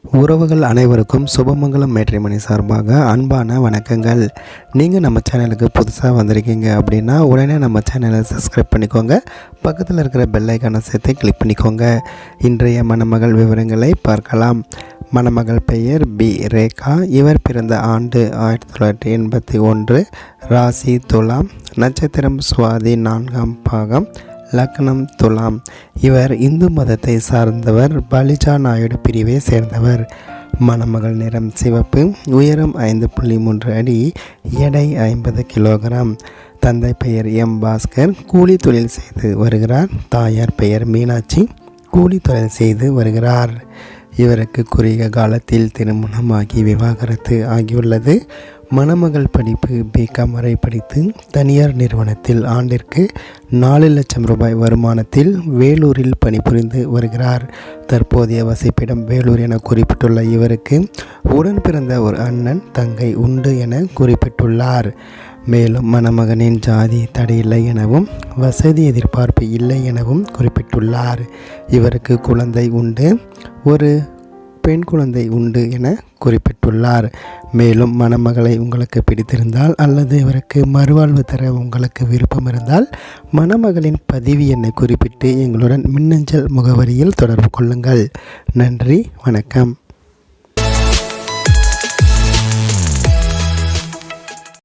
உறவுகள் அனைவருக்கும் சுபமங்கலம் மேட்ரிமணி சார்பாக அன்பான வணக்கங்கள். நீங்கள் நம்ம சேனலுக்கு புதுசாக வந்திருக்கீங்க அப்படின்னா உடனே நம்ம சேனலை சப்ஸ்கிரைப் பண்ணிக்கோங்க. பக்கத்தில் இருக்கிற பெல்லைக்கான ஐக்கானை சேர்த்து கிளிக் பண்ணிக்கோங்க. இன்றைய மணமகள் விவரங்களை பார்க்கலாம். மணமகள் பெயர் பி. ரேகா. இவர் பிறந்த ஆண்டு ஆயிரத்தி தொள்ளாயிரத்தி எண்பத்தி ஒன்று. ராசி துலாம். நட்சத்திரம் சுவாதி நான்காம் பாகம். லக்னம் துலாம். இவர் இந்து மதத்தை சார்ந்தவர் பலிஜா நாயுடு பிரிவை சேர்ந்தவர். மணமகள் நிறம் சிவப்பு உயரம் ஐந்து புள்ளி மூன்று அடி எடை ஐம்பது கிலோகிராம். தந்தை பெயர் எம் பாஸ்கர் கூலி தொழில் செய்து வருகிறார். தாயார் பெயர் மீனாட்சி கூலி தொழில் செய்து வருகிறார். இவருக்கு குறுகிய காலத்தில் திருமணமாகி விவாகரத்து ஆகியுள்ளது. மணமகள் படிப்பு பிகாம் வரை படித்து தனியார் நிறுவனத்தில் ஆண்டிற்கு நாலு லட்சம் ரூபாய் வருமானத்தில் வேலூரில் பணிபுரிந்து வருகிறார். தற்போதைய வசிப்பிடம் வேலூர் என குறிப்பிட்டுள்ள இவருக்கு உடன் பிறந்த ஒரு அண்ணன் தங்கை உண்டு என குறிப்பிட்டுள்ளார். மேலும் மணமகனின் ஜாதி தடையில்லை எனவும் வசதி எதிர்பார்ப்பு இல்லை எனவும் குறிப்பிட்டுள்ளார். இவருக்கு குழந்தை உண்டு. ஒரு பெண் குழந்தை உண்டு என குறிப்பிட்டுள்ளார். மேலும் மணமகளை உங்களுக்கு பிடித்திருந்தால் அல்லது இவருக்கு மறுவாழ்வு தர உங்களுக்கு விருப்பம் இருந்தால் மணமகளின் பதிவு எண்ணை குறிப்பிட்டு எங்களுடன் மின்னஞ்சல் முகவரியில் தொடர்பு கொள்ளுங்கள். நன்றி வணக்கம்.